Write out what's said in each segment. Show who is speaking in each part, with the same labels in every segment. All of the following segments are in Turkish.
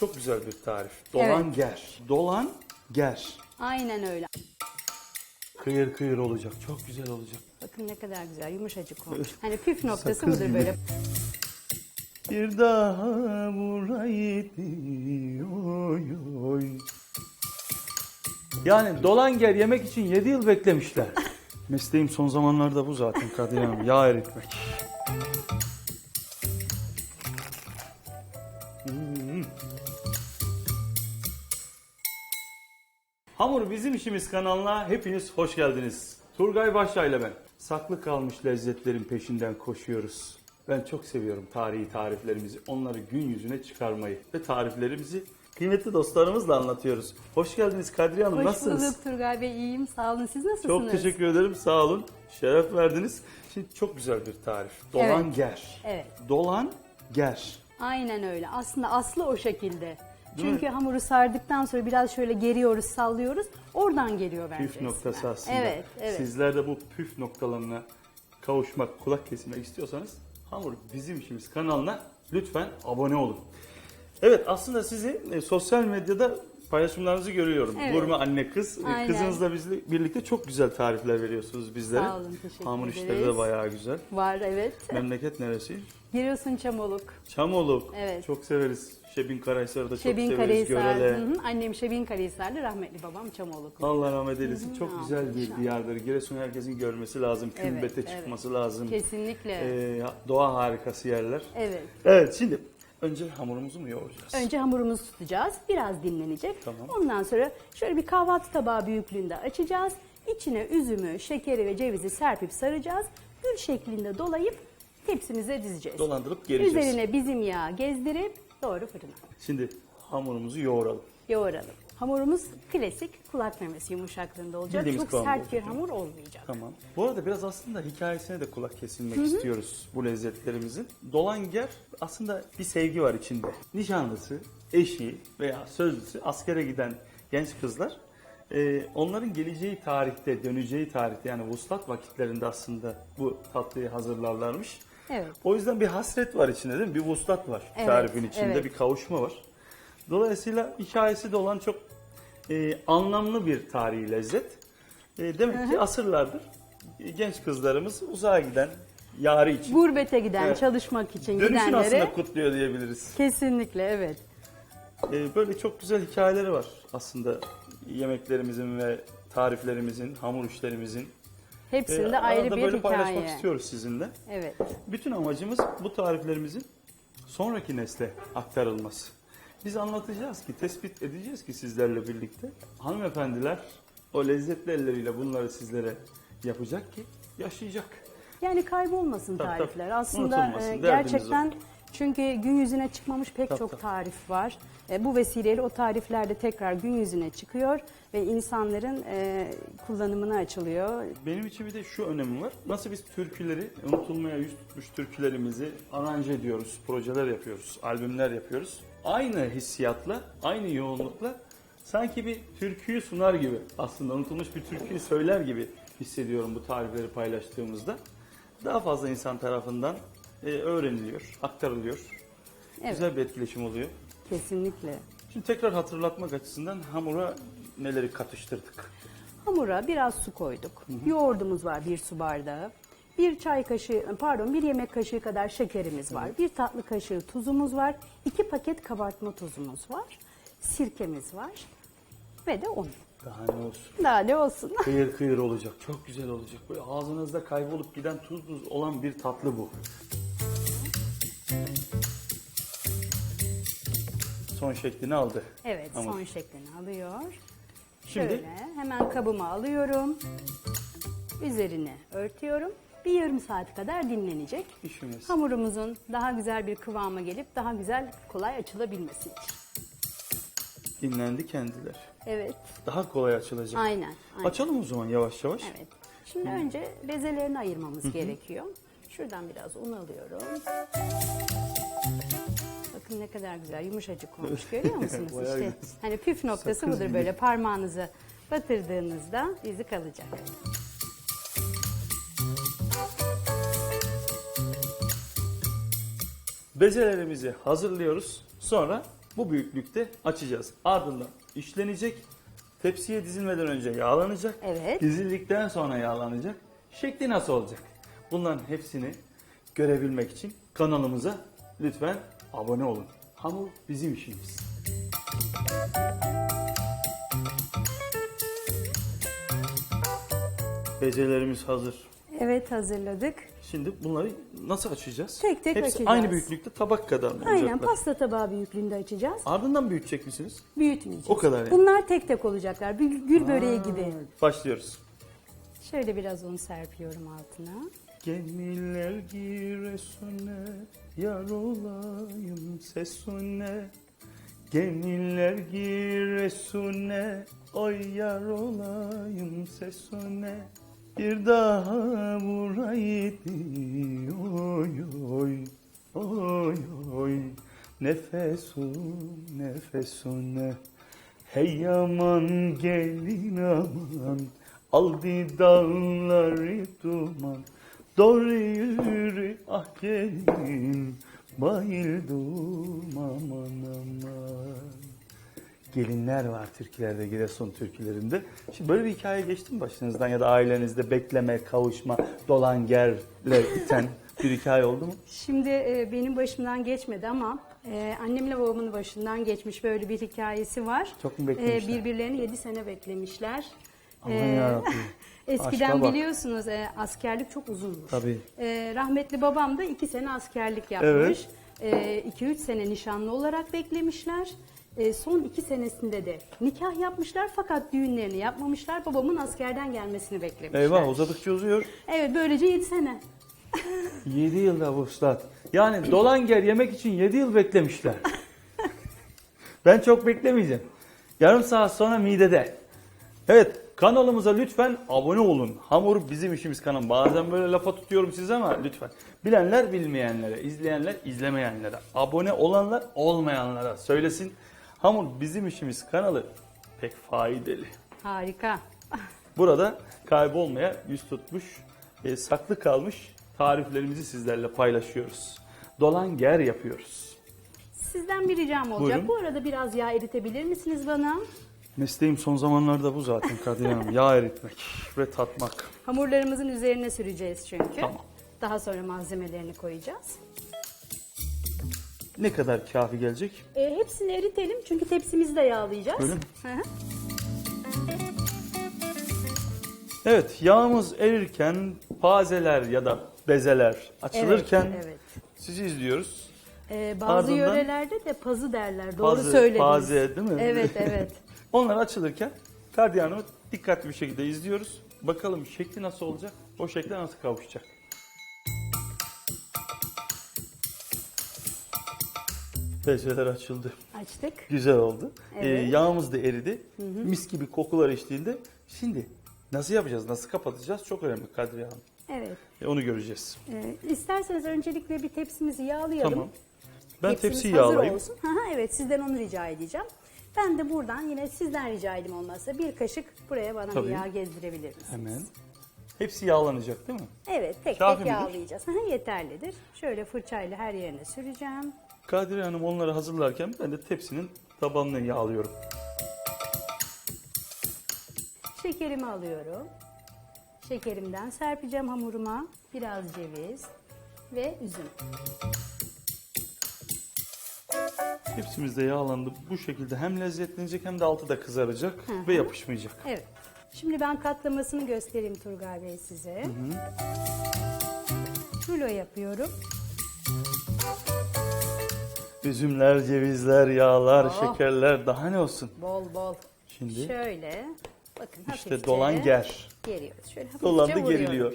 Speaker 1: Çok güzel bir tarif. Dolan ger. Dolan ger.
Speaker 2: Aynen öyle.
Speaker 1: Kıyır kıyır olacak. Çok güzel olacak.
Speaker 2: Bakın ne kadar güzel yumuşacık olmuş. Hani püf noktası
Speaker 1: Sakız
Speaker 2: budur
Speaker 1: gibi.
Speaker 2: böyle.
Speaker 1: Bir daha vuraydı oy oy. Yani dolan ger yemek için 7 yıl beklemişler. Mesleğim son zamanlarda bu zaten Kadir Hanım. Yağ eritmek. Hamur Bizim İşimiz kanalına hepiniz hoş geldiniz. Turgay Başla ile ben. Saklı kalmış lezzetlerin peşinden koşuyoruz. Ben çok seviyorum tarihi tariflerimizi, onları gün yüzüne çıkarmayı ve tariflerimizi kıymetli dostlarımızla anlatıyoruz. Hoş geldiniz Kadriye Hanım,
Speaker 2: Hoş
Speaker 1: nasılsınız?
Speaker 2: bulduk Turgay Bey iyiyim sağ olun siz nasılsınız?
Speaker 1: Çok teşekkür ederim, sağ olun. Şeref verdiniz. Şimdi çok güzel bir tarif. Dolan
Speaker 2: Evet.
Speaker 1: ger.
Speaker 2: Evet.
Speaker 1: Dolan ger.
Speaker 2: Aynen öyle aslında aslı o şekilde. Çünkü hamuru sardıktan sonra biraz şöyle geriyoruz sallıyoruz oradan geliyor bence.
Speaker 1: Püf noktası aslında.
Speaker 2: Evet evet.
Speaker 1: Sizler de bu püf noktalarına kavuşmak, kulak kesilmek istiyorsanız Hamur Bizim İşimiz kanalına lütfen abone olun. Evet aslında sizi e, sosyal medyada paylaşımlarınızı görüyorum.
Speaker 2: Evet.
Speaker 1: Gurme anne kız. E,
Speaker 2: Aynen.
Speaker 1: Kızınızla bizle, birlikte çok güzel tarifler veriyorsunuz bizlere.
Speaker 2: Sağ olun, teşekkür
Speaker 1: Hamur işleri de bayağı güzel.
Speaker 2: Var evet.
Speaker 1: Memleket neresi?
Speaker 2: Giriyorsun Çamoluk.
Speaker 1: Çamoluk.
Speaker 2: Evet.
Speaker 1: Çok severiz. Şebin Karahisar'ı da
Speaker 2: Şebin
Speaker 1: çok severiz.
Speaker 2: Karahisar.
Speaker 1: Görele.
Speaker 2: Hı hı. Annem Şebin Karahisarlı rahmetli babam Çamoluk.
Speaker 1: Allah rahmet eylesin. Çok
Speaker 2: Hı,
Speaker 1: güzel bir
Speaker 2: inşallah.
Speaker 1: diyardır. Giresun herkesin görmesi lazım.
Speaker 2: Evet,
Speaker 1: Kümbete
Speaker 2: evet.
Speaker 1: çıkması lazım.
Speaker 2: Kesinlikle.
Speaker 1: Ee, doğa harikası yerler.
Speaker 2: Evet.
Speaker 1: Evet şimdi önce hamurumuzu mu yoğuracağız?
Speaker 2: Önce hamurumuzu tutacağız. Biraz dinlenecek.
Speaker 1: Tamam.
Speaker 2: Ondan sonra şöyle bir kahvaltı tabağı büyüklüğünde açacağız. İçine üzümü, şekeri ve cevizi serpip saracağız. Gül şeklinde dolayıp tepsimize dizeceğiz.
Speaker 1: Dolandırıp geleceğiz.
Speaker 2: Üzerine bizim yağ gezdirip doğru fırına
Speaker 1: Şimdi hamurumuzu yoğuralım.
Speaker 2: yoğuralım. Hamurumuz klasik kulak memesi yumuşaklığında olacak.
Speaker 1: Bildiğimiz
Speaker 2: Çok
Speaker 1: kıvamda
Speaker 2: sert bir
Speaker 1: olacak.
Speaker 2: hamur olmayacak.
Speaker 1: Tamam. Bu arada biraz aslında hikayesine de kulak kesilmek istiyoruz bu lezzetlerimizin. Dolanger aslında bir sevgi var içinde. Nişanlısı, eşi veya sözlüsü askere giden genç kızlar e, onların geleceği tarihte, döneceği tarihte yani vuslat vakitlerinde aslında bu tatlıyı hazırlarlarmış.
Speaker 2: Evet.
Speaker 1: O yüzden bir hasret var içinde değil mi? Bir vuslat var
Speaker 2: Evet,
Speaker 1: tarifin içinde,
Speaker 2: evet.
Speaker 1: bir kavuşma var. Dolayısıyla hikayesi de olan çok e, anlamlı bir tarihi lezzet. E, demek ki asırlardır e, genç kızlarımız uzağa giden yarı için
Speaker 2: Gurbete giden,
Speaker 1: Evet.
Speaker 2: çalışmak için
Speaker 1: dönüşün
Speaker 2: gidenlere
Speaker 1: aslında kutluyor diyebiliriz.
Speaker 2: kesinlikle evet.
Speaker 1: E, böyle çok güzel hikayeleri var aslında yemeklerimizin ve tariflerimizin, hamur işlerimizin.
Speaker 2: Hepsinde
Speaker 1: E,
Speaker 2: ayrı
Speaker 1: arada
Speaker 2: bir
Speaker 1: böyle paylaşmak
Speaker 2: hikaye.
Speaker 1: istiyoruz sizinle.
Speaker 2: Evet.
Speaker 1: Bütün amacımız bu tariflerimizin sonraki nesle aktarılması. Biz anlatacağız ki, tespit edeceğiz ki sizlerle birlikte hanımefendiler o lezzetli elleriyle bunları sizlere yapacak ki yaşayacak.
Speaker 2: Yani kaybolmasın
Speaker 1: Tabii,
Speaker 2: tarifler.
Speaker 1: tabii.
Speaker 2: Aslında
Speaker 1: Unutulmasın,
Speaker 2: e,
Speaker 1: derdimiz
Speaker 2: gerçekten çünkü gün yüzüne çıkmamış pek
Speaker 1: Tabii,
Speaker 2: çok
Speaker 1: tabii.
Speaker 2: tarif var. E, bu vesileyle o tarifler de tekrar gün yüzüne çıkıyor ve insanların e, kullanımına açılıyor.
Speaker 1: Benim için bir de şu önemi var. Nasıl biz türküleri, unutulmaya yüz tutmuş türkülerimizi aranje ediyoruz, projeler yapıyoruz, albümler yapıyoruz. Aynı hissiyatla, aynı yoğunlukla sanki bir türküyü sunar gibi, aslında unutulmuş bir türküyü söyler gibi hissediyorum bu tarifleri paylaştığımızda. Daha fazla insan tarafından e, öğreniliyor, aktarılıyor.
Speaker 2: Evet.
Speaker 1: Güzel bir etkileşim oluyor.
Speaker 2: Kesinlikle.
Speaker 1: Şimdi tekrar hatırlatmak açısından hamura neleri katıştırdık?
Speaker 2: Hamura biraz su koyduk. Yoğurdumuz var bir su bardağı. Bir çay kaşığı, pardon bir yemek kaşığı kadar şekerimiz var. Bir tatlı kaşığı tuzumuz var. iki paket kabartma tuzumuz var. Sirkemiz var. Ve de un.
Speaker 1: Daha ne olsun?
Speaker 2: Daha ne olsun?
Speaker 1: Kıyır kıyır olacak. Çok güzel olacak. Böyle ağzınızda kaybolup giden tuz tuz olan bir tatlı bu. Son şeklini aldı.
Speaker 2: Evet,
Speaker 1: Hamur.
Speaker 2: son şeklini alıyor.
Speaker 1: Şimdi
Speaker 2: Şöyle hemen kabıma alıyorum. Üzerine örtüyorum. Bir yarım saat kadar dinlenecek.
Speaker 1: işimiz.
Speaker 2: Hamurumuzun daha güzel bir kıvama gelip daha güzel kolay açılabilmesi için.
Speaker 1: Dinlendi kendiler.
Speaker 2: Evet,
Speaker 1: Daha kolay açılacak.
Speaker 2: aynen. aynen.
Speaker 1: Açalım o zaman yavaş yavaş.
Speaker 2: Evet. Şimdi önce bezelerini ayırmamız gerekiyor. Şuradan biraz un alıyorum. Bakın ne kadar güzel yumuşacık olmuş görüyor musunuz? İşte
Speaker 1: güzel.
Speaker 2: hani püf noktası
Speaker 1: Sakız
Speaker 2: budur
Speaker 1: gibi.
Speaker 2: böyle parmağınızı batırdığınızda izi kalacak.
Speaker 1: Bezelerimizi hazırlıyoruz. Sonra Bu büyüklükte açacağız. Ardından işlenecek. Tepsiye dizilmeden önce yağlanacak.
Speaker 2: Evet.
Speaker 1: Dizildikten sonra yağlanacak. Şekli nasıl olacak? Bunların hepsini görebilmek için kanalımıza lütfen abone olun. Hamur bizim işimiz. Bezelerimiz hazır.
Speaker 2: Evet hazırladık.
Speaker 1: Şimdi bunları nasıl açacağız?
Speaker 2: Tek tek
Speaker 1: Hepsi
Speaker 2: açacağız.
Speaker 1: aynı büyüklükte tabak kadar mı
Speaker 2: Aynen
Speaker 1: olacaklar?
Speaker 2: pasta tabağı büyüklüğünde açacağız.
Speaker 1: Ardından büyütecek misiniz?
Speaker 2: Büyütmeyeceğiz.
Speaker 1: O kadar yani.
Speaker 2: Bunlar tek tek olacaklar. Bir gül böreği gibi.
Speaker 1: Başlıyoruz.
Speaker 2: Şöyle biraz un serpiyorum altına.
Speaker 1: Gemiler giresune, yar olayım sesune. Gemiler giresune, oy yar olayım sesune. Bir daha buraydı, oy oy, oy. Oy. Nefesun, nefesune. Hey yaman gelin aman. Aldı dağları duman. Doğru yürü ah gelin. Bayıldım aman aman Gelinler var türkülerde, Giresun türkülerinde. Şimdi böyle bir hikaye geçti mi başınızdan ya da ailenizde bekleme, kavuşma, dolan gerle biten bir hikaye oldu mu?
Speaker 2: Şimdi e, benim başımdan geçmedi ama e, annemle babamın başından geçmiş böyle bir hikayesi var.
Speaker 1: Çok mu beklemişler?
Speaker 2: E, birbirlerini 7 sene beklemişler.
Speaker 1: Aman
Speaker 2: E,
Speaker 1: yarabbim.
Speaker 2: Eskiden
Speaker 1: Aşka bak.
Speaker 2: biliyorsunuz e, askerlik çok uzunmuş.
Speaker 1: Tabii.
Speaker 2: E, rahmetli babam da 2 sene askerlik yapmış. 2-3 sene nişanlı olarak beklemişler. E, son 2 senesinde de nikah yapmışlar fakat düğünlerini yapmamışlar. Babamın askerden gelmesini beklemişler.
Speaker 1: Eyvah uzadıkça uzuyor.
Speaker 2: Evet böylece 7 sene.
Speaker 1: 7 yılda vuslat. Yani dolan yemek için 7 yıl beklemişler. ben çok beklemeyeceğim. Yarım saat sonra midede. Evet kanalımıza lütfen abone olun. Hamur bizim işimiz kanal. Bazen böyle lafa tutuyorum size ama lütfen. Bilenler bilmeyenlere, izleyenler izlemeyenlere, abone olanlar olmayanlara söylesin. Hamur bizim işimiz kanalı pek faydalı.
Speaker 2: Harika.
Speaker 1: Burada kaybolmaya yüz tutmuş, e, saklı kalmış tariflerimizi sizlerle paylaşıyoruz. Dolan ger yapıyoruz.
Speaker 2: Sizden bir ricam olacak.
Speaker 1: Buyurun.
Speaker 2: Bu arada biraz yağ eritebilir misiniz bana?
Speaker 1: Mesleğim son zamanlarda bu zaten Kadir Hanım. Yağ eritmek ve tatmak.
Speaker 2: Hamurlarımızın üzerine süreceğiz çünkü.
Speaker 1: Tamam.
Speaker 2: Daha sonra malzemelerini koyacağız.
Speaker 1: Ne kadar kafi gelecek?
Speaker 2: E, hepsini eritelim çünkü tepsimizi de yağlayacağız.
Speaker 1: Öyle mi?
Speaker 2: Hı hı.
Speaker 1: Evet yağımız erirken pazeler ya da bezeler açılırken
Speaker 2: Evet, evet.
Speaker 1: sizi izliyoruz.
Speaker 2: E, bazı
Speaker 1: Ardından-
Speaker 2: yörelerde de pazı derler. Doğru
Speaker 1: Pazı,
Speaker 2: söylediniz.
Speaker 1: paze değil mi?
Speaker 2: Evet evet.
Speaker 1: Onlar açılırken Kadir Hanım'ı dikkatli bir şekilde izliyoruz. Bakalım şekli nasıl olacak? O şekle nasıl kavuşacak? Bezeler açıldı.
Speaker 2: Açtık.
Speaker 1: Güzel oldu.
Speaker 2: Evet.
Speaker 1: Ee, yağımız da eridi. Mis gibi kokular eşliğinde. Şimdi nasıl yapacağız, nasıl kapatacağız çok önemli Kadriye Hanım.
Speaker 2: Evet.
Speaker 1: E, onu göreceğiz.
Speaker 2: E, isterseniz öncelikle bir tepsimizi yağlayalım.
Speaker 1: Tamam. Ben
Speaker 2: Tepsimiz
Speaker 1: tepsiyi yağlayayım.
Speaker 2: olsun. Hı hı, evet sizden onu rica edeceğim. Ben de buradan yine sizden rica edeyim olmazsa bir kaşık buraya bana
Speaker 1: Tabii.
Speaker 2: bir yağ gezdirebilir misiniz?
Speaker 1: Hemen. Hepsi yağlanacak değil mi?
Speaker 2: Evet tek
Speaker 1: Kafi
Speaker 2: tek
Speaker 1: midir?
Speaker 2: yağlayacağız. Hı hı, Yeterlidir. Şöyle fırçayla her yerine süreceğim.
Speaker 1: Kadriye Hanım onları hazırlarken ben de tepsinin tabanını yağlıyorum.
Speaker 2: Şekerimi alıyorum. Şekerimden serpeceğim hamuruma. Biraz ceviz ve üzüm.
Speaker 1: Tepsimiz de yağlandı. Bu şekilde hem lezzetlenecek hem de altı da kızaracak ve yapışmayacak.
Speaker 2: Evet. Şimdi ben katlamasını göstereyim Turgay Bey size. Rulo yapıyorum.
Speaker 1: Üzümler, cevizler, yağlar,
Speaker 2: Oh.
Speaker 1: şekerler daha ne olsun?
Speaker 2: Bol bol.
Speaker 1: Şimdi
Speaker 2: Şöyle. Bakın
Speaker 1: işte
Speaker 2: hafifçe
Speaker 1: dolan ger.
Speaker 2: Geriyoruz. Şöyle hafifçe
Speaker 1: Dolandı
Speaker 2: vuruyorum.
Speaker 1: geriliyor.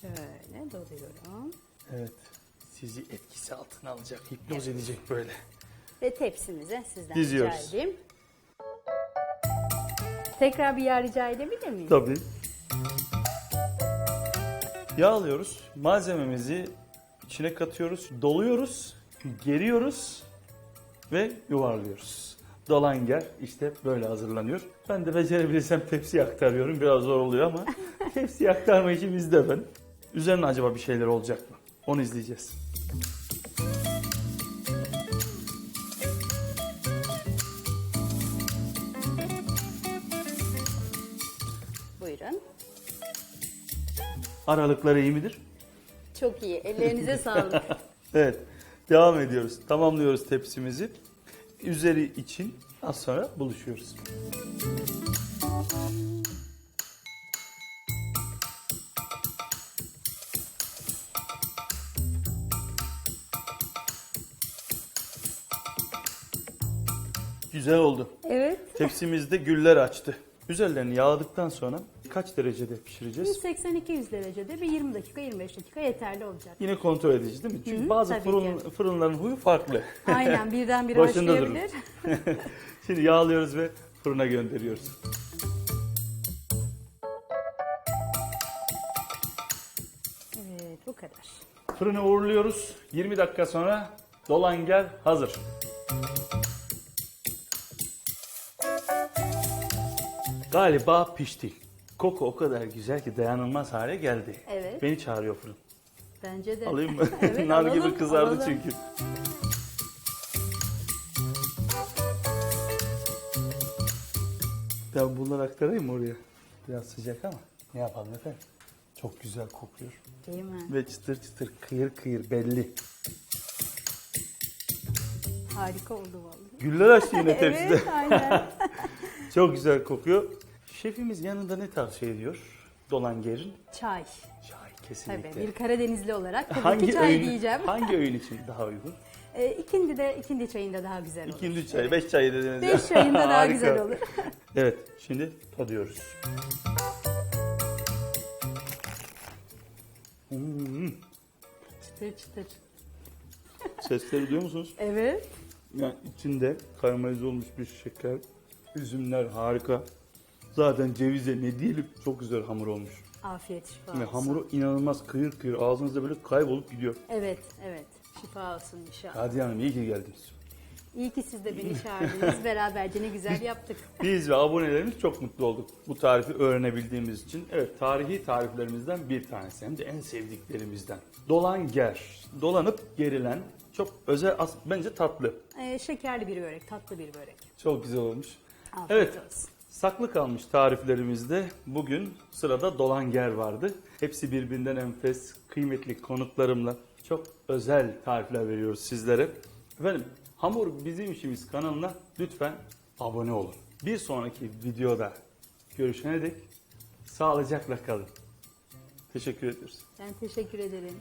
Speaker 2: Şöyle doluyorum.
Speaker 1: Evet. Sizi etkisi altına alacak, hipnoz edecek böyle.
Speaker 2: Ve tepsimize sizden
Speaker 1: Diziyoruz.
Speaker 2: rica edeyim. Tekrar bir yağ rica edebilir miyim?
Speaker 1: Tabii. Yağlıyoruz. Malzememizi içine katıyoruz, doluyoruz, geriyoruz ve yuvarlıyoruz. Dalanger işte böyle hazırlanıyor. Ben de becerebilirsem tepsi aktarıyorum. Biraz zor oluyor ama tepsi aktarma işi bizde ben. Üzerine acaba bir şeyler olacak mı? Onu izleyeceğiz. Buyurun. Aralıkları iyi midir?
Speaker 2: Çok iyi. Ellerinize sağlık.
Speaker 1: Evet. Devam ediyoruz. Tamamlıyoruz tepsimizi. Üzeri için az sonra buluşuyoruz. Güzel oldu.
Speaker 2: evet.
Speaker 1: Tepsimizde güller açtı. Üzerlerini yağladıktan sonra kaç derecede pişireceğiz?
Speaker 2: 180-200 derecede bir 20 dakika 25 dakika yeterli olacak.
Speaker 1: Yine kontrol edeceğiz değil mi? Çünkü
Speaker 2: Hı
Speaker 1: bazı
Speaker 2: tabii
Speaker 1: fırın,
Speaker 2: ki.
Speaker 1: fırınların huyu farklı.
Speaker 2: Aynen birden bir
Speaker 1: Başında
Speaker 2: haşlayabilir.
Speaker 1: Şimdi yağlıyoruz ve fırına gönderiyoruz.
Speaker 2: Evet bu kadar.
Speaker 1: Fırına uğurluyoruz. 20 dakika sonra dolanger hazır. Galiba pişti. Koku o kadar güzel ki dayanılmaz hale geldi.
Speaker 2: Evet.
Speaker 1: Beni çağırıyor fırın.
Speaker 2: Bence de.
Speaker 1: Alayım mı?
Speaker 2: Evet,
Speaker 1: Nar
Speaker 2: alalım,
Speaker 1: gibi kızardı
Speaker 2: alalım.
Speaker 1: çünkü. Ben bunları aktarayım oraya? Biraz sıcak ama ne yapalım efendim? Çok güzel kokuyor.
Speaker 2: Değil mi?
Speaker 1: Ve çıtır çıtır kıyır kıyır belli.
Speaker 2: Harika oldu vallahi.
Speaker 1: Güller açtı yine tepside.
Speaker 2: evet aynen.
Speaker 1: Çok güzel kokuyor. Şefimiz yanında ne tavsiye ediyor? Dolangerin
Speaker 2: Çay.
Speaker 1: çay
Speaker 2: Tabii
Speaker 1: kesinlikle.
Speaker 2: bir Karadenizli olarak tabii
Speaker 1: hangi
Speaker 2: ki çay
Speaker 1: öğün,
Speaker 2: diyeceğim.
Speaker 1: hangi öğün için daha uygun?
Speaker 2: Ee, ikindi de ikindi çayında daha güzel olur.
Speaker 1: İkinci çay, beş çay dediniz.
Speaker 2: Beş çayında daha güzel olur.
Speaker 1: Evet, şimdi tadıyoruz. Hmm,
Speaker 2: çıtır çıtır.
Speaker 1: sesleri duyuyor musunuz?
Speaker 2: Evet.
Speaker 1: Yani içinde karamelize olmuş bir şeker, üzümler harika. Zaten cevize ne diyelim çok güzel hamur olmuş.
Speaker 2: Afiyet şifa
Speaker 1: Ve
Speaker 2: olsun.
Speaker 1: hamuru inanılmaz kıyır kıyır ağzınızda böyle kaybolup gidiyor.
Speaker 2: Evet evet. Şifa olsun inşallah.
Speaker 1: Hadi Hanım iyi ki geldiniz.
Speaker 2: İyi ki siz de beni çağırdınız. Beraberce ne güzel yaptık.
Speaker 1: Biz ve abonelerimiz çok mutlu olduk bu tarifi öğrenebildiğimiz için. Evet tarihi tariflerimizden bir tanesi hem de en sevdiklerimizden. Dolan ger, dolanıp gerilen çok özel bence tatlı.
Speaker 2: Ee, şekerli bir börek, tatlı bir börek.
Speaker 1: Çok güzel olmuş.
Speaker 2: Afiyet
Speaker 1: Evet.
Speaker 2: olsun.
Speaker 1: Saklı kalmış tariflerimizde bugün sırada dolanger vardı. Hepsi birbirinden enfes, kıymetli konuklarımla çok özel tarifler veriyoruz sizlere. Efendim Hamur Bizim İşimiz kanalına lütfen abone olun. Bir sonraki videoda görüşene dek sağlıcakla kalın. Teşekkür ediyoruz.
Speaker 2: Ben teşekkür ederim.